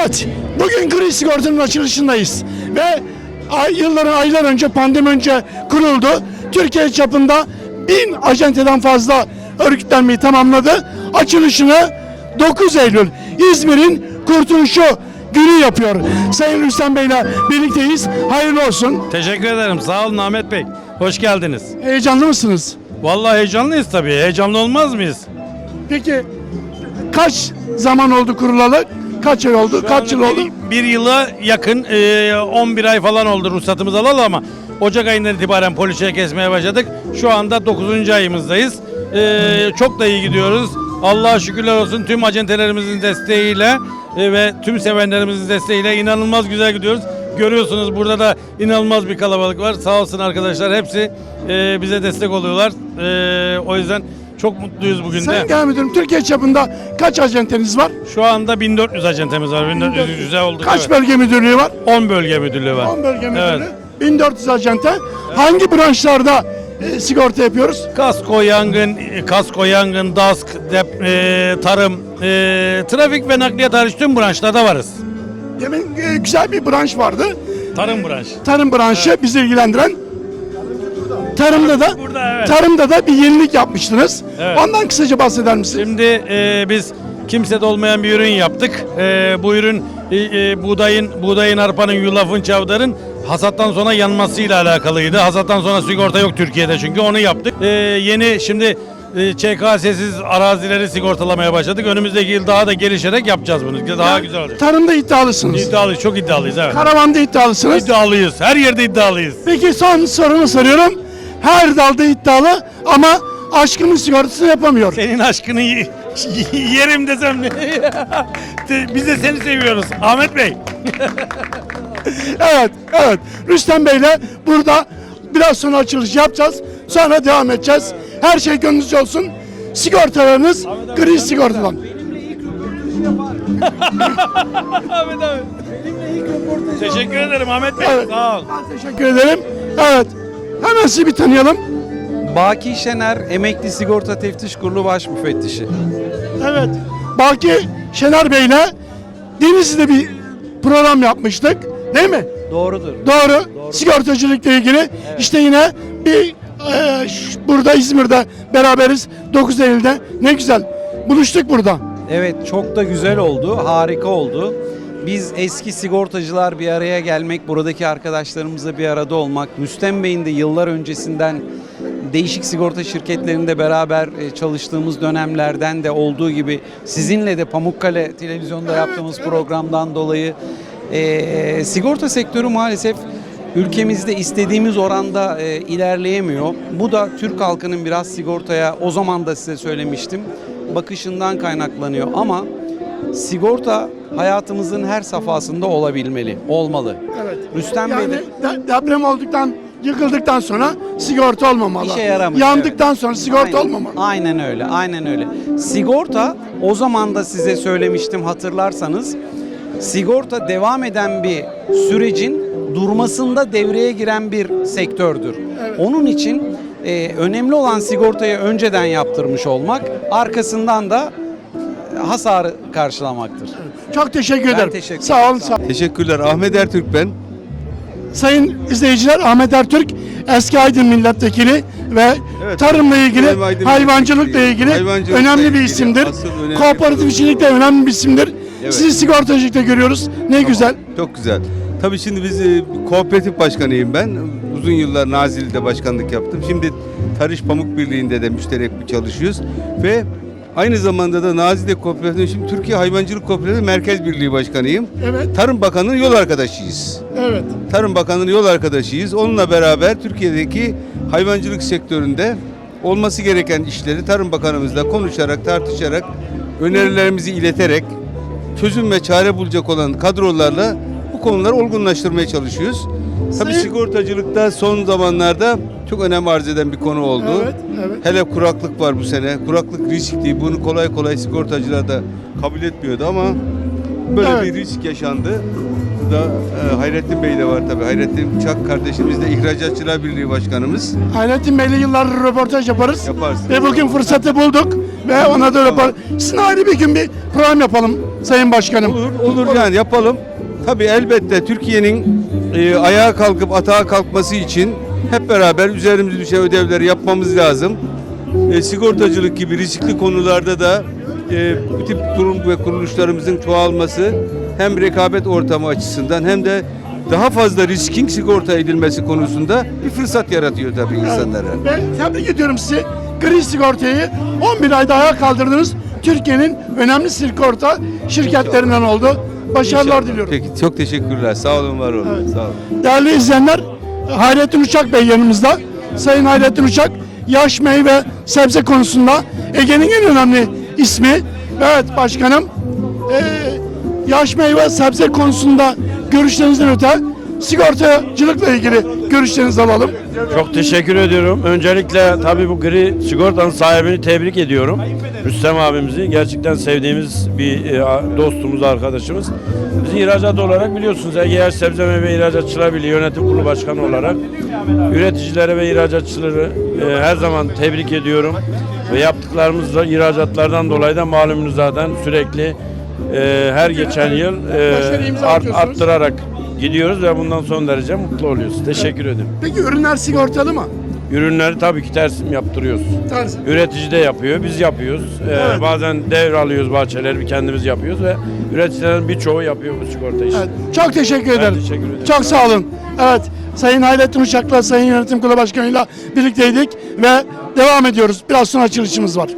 Evet, bugün gri sigortanın açılışındayız ve ay, yılların aylar önce pandemi önce kuruldu. Türkiye çapında bin acenteden fazla örgütlenmeyi tamamladı. Açılışını 9 Eylül İzmir'in kurtuluşu günü yapıyor. Sayın Rüstem Bey'le birlikteyiz. Hayırlı olsun. Teşekkür ederim. Sağ olun Ahmet Bey. Hoş geldiniz. Heyecanlı mısınız? Vallahi heyecanlıyız tabii. Heyecanlı olmaz mıyız? Peki kaç zaman oldu kurulalı? Kaç ay oldu? Kaç yıl oldu? Bir yıla yakın, e, 11 ay falan oldu ruhsatımız alalı ama Ocak ayından itibaren poliçeye kesmeye başladık. Şu anda 9. ayımızdayız. E, çok da iyi gidiyoruz. Allah'a şükürler olsun tüm acentelerimizin desteğiyle e, ve tüm sevenlerimizin desteğiyle inanılmaz güzel gidiyoruz. Görüyorsunuz burada da inanılmaz bir kalabalık var. Sağ olsun arkadaşlar hepsi e, bize destek oluyorlar. E, o yüzden çok mutluyuz bugün de. Sayın Genel Müdürüm Türkiye çapında kaç acenteniz var? Şu anda 1400 acentemiz var. 1400 güzel olduk. Kaç evet. bölge müdürlüğü var? 10 bölge müdürlüğü var. 10 bölge müdürlüğü. Evet. 1400 acente. Hangi branşlarda e, sigorta yapıyoruz? Kasko, yangın, e, kasko, yangın, DASK, dep, e, tarım, e, trafik ve nakliyat hariç tüm branşlarda varız. Demin e, güzel bir branş vardı. Tarım branşı. Tarım branşı bizi ilgilendiren. Tarımda da Burada, evet. tarımda da bir yenilik yapmıştınız. Evet. Ondan kısaca bahseder misiniz? Şimdi e, biz kimsede olmayan bir ürün yaptık. E, bu ürün e, e, buğdayın, buğdayın, arpanın, yulafın, çavdarın hasattan sonra yanmasıyla alakalıydı. Hasattan sonra sigorta yok Türkiye'de çünkü onu yaptık. E, yeni şimdi e, ÇKS'siz arazileri sigortalamaya başladık. Önümüzdeki yıl daha da gelişerek yapacağız bunu. Daha güzel olacak. Tarımda iddialısınız. İddialıyız, çok iddialıyız evet. Karavanda iddialısınız. İddialıyız, her yerde iddialıyız. Peki son sorumu soruyorum. Her dalda iddialı ama aşkımın sigortasını yapamıyor. Senin aşkını y- yerim desem ne? Biz de seni seviyoruz Ahmet Bey. Evet, evet. Rüstem Bey'le burada biraz sonra açılış yapacağız. Sonra devam edeceğiz. Her şey gönlünüzce olsun. Sigortalarınız gri sigortadan. Ahmet abi. Teşekkür ederim Ahmet Bey. Evet. Sağ ol. Ben teşekkür ederim. Evet. Hemen sizi bir tanıyalım. Baki Şener, Emekli Sigorta Teftiş Kurulu Baş Müfettişi. Evet. Baki Şener Bey'le Denizli'de bir program yapmıştık. Değil mi? Doğrudur. Doğru. Sigortacılıkla ilgili. İşte yine bir e, burada İzmir'de beraberiz. 9 Eylül'de. Ne güzel. Buluştuk burada. Evet çok da güzel oldu, harika oldu. Biz eski sigortacılar bir araya gelmek, buradaki arkadaşlarımızla bir arada olmak, Rüstem Bey'in de yıllar öncesinden değişik sigorta şirketlerinde beraber e, çalıştığımız dönemlerden de olduğu gibi sizinle de Pamukkale televizyonda yaptığımız programdan dolayı e, sigorta sektörü maalesef ülkemizde istediğimiz oranda e, ilerleyemiyor. Bu da Türk halkının biraz sigortaya o zaman da size söylemiştim bakışından kaynaklanıyor ama sigorta hayatımızın her safhasında olabilmeli, olmalı. Evet. Rüstem Bey Yani de de- deprem olduktan, yıkıldıktan sonra sigorta olmamalı. işe yaramıyor. Yandıktan evet. sonra sigorta Aynen, olmamalı. Aynen öyle, aynen öyle. Sigorta o zaman da size söylemiştim hatırlarsanız. Sigorta devam eden bir sürecin durmasında devreye giren bir sektördür. Onun için e, önemli olan sigortayı önceden yaptırmış olmak, arkasından da hasarı karşılamaktır. Çok teşekkür Ben ederim. teşekkür Sağ olun. ederim. Sağ olun. Teşekkürler. Ahmet Ertürk ben. Sayın izleyiciler Ahmet Ertürk eski Aydın milletvekili ve Evet. tarımla ilgili, Benim Aydın hayvancılıkla milletvekili. ilgili Hayvancılıkla önemli bir ilgili isimdir. asıl önemli Kooperatifçilikte önemli bir isimdir. Evet. Sizi sigortacılıkta görüyoruz. Ne güzel. Çok güzel. Tabii şimdi biz e, kooperatif başkanıyım ben. Uzun yıllar Nazilli'de başkanlık yaptım. Şimdi Tarış Pamuk Birliği'nde de müşterek bir çalışıyoruz. Ve aynı zamanda da Nazilli Kooperatif, şimdi Türkiye Hayvancılık Kooperatifi Merkez Birliği Başkanıyım. Evet. Tarım Bakanı'nın yol arkadaşıyız. Evet. Tarım Bakanı'nın yol arkadaşıyız. Onunla beraber Türkiye'deki hayvancılık sektöründe olması gereken işleri Tarım Bakanımızla konuşarak, tartışarak, önerilerimizi ileterek çözüm ve çare bulacak olan kadrolarla bu konuları olgunlaştırmaya çalışıyoruz. Tabii sigortacılıkta son zamanlarda çok önem arz eden bir konu oldu. Evet, evet. Hele kuraklık var bu sene. Kuraklık riskli. Bunu kolay kolay sigortacılar da kabul etmiyordu ama böyle Evet. bir risk yaşandı. Burada e, Hayrettin Bey de var tabii. Hayrettin Uçak kardeşimiz de İhracatçılar Birliği Başkanımız. Hayrettin Bey'le yıllardır röportaj yaparız. Yaparsın. Ve bugün fırsatı bulduk ve ona da röportaj. Sizin ayrı bir gün bir program yapalım Sayın Başkanım. Olur, olur yani yapalım. Tabii elbette Türkiye'nin e, ayağa kalkıp atağa kalkması için hep beraber üzerimize düşen ödevleri yapmamız lazım. E, sigortacılık gibi riskli konularda da e, bu tip kurum ve kuruluşlarımızın çoğalması hem rekabet ortamı açısından hem de daha fazla riskin sigorta edilmesi konusunda bir fırsat yaratıyor tabii insanlara. Ve tebrik ediyorum sizi. Gri sigortayı 11 ayda ayağa kaldırdınız. Türkiye'nin önemli sigorta şirketlerinden oldu. Başarılar diliyorum. Peki çok teşekkürler. Sağ olun, var olun. Evet. Sağ olun. Değerli izleyenler, Hayrettin Uçak Bey yanımızda. Sayın Hayrettin Uçak, yaş meyve sebze konusunda Ege'nin en önemli ismi. Evet başkanım, eee, yaş meyve sebze konusunda görüşlerinizden öte sigortacılıkla ilgili görüşlerinizi alalım. Çok teşekkür ediyorum. Öncelikle tabii bu gri sigortanın sahibini tebrik ediyorum. Rüstem abimizi. Gerçekten sevdiğimiz bir e, dostumuz, arkadaşımız. Biz ihracat olarak biliyorsunuz Ege Sebze Meyve İhracatçılar Birliği Yönetim Kurulu Başkanı olarak üreticilere ve ihracatçıları e, her zaman tebrik ediyorum. Ve yaptıklarımızla ihracatlardan dolayı da malumunuz zaten sürekli e, her geçen yıl arttırarak gidiyoruz ve bundan son derece mutlu oluyoruz. Teşekkür ederim. Peki ürünler sigortalı mı? Ürünleri tabii ki tersim yaptırıyoruz. Tersi. Üretici de yapıyor, biz yapıyoruz. Ee, Evet. Bazen devralıyoruz bahçeleri, kendimiz yapıyoruz ve üreticilerin birçoğu yapıyor bu sigorta işini. Evet, çok teşekkür ederim. teşekkür ederim. Çok sağ olun. Evet, Sayın Hayrettin Uçak'la Sayın Yönetim Kurulu Başkanı'yla birlikteydik ve devam ediyoruz. Biraz sonra açılışımız var.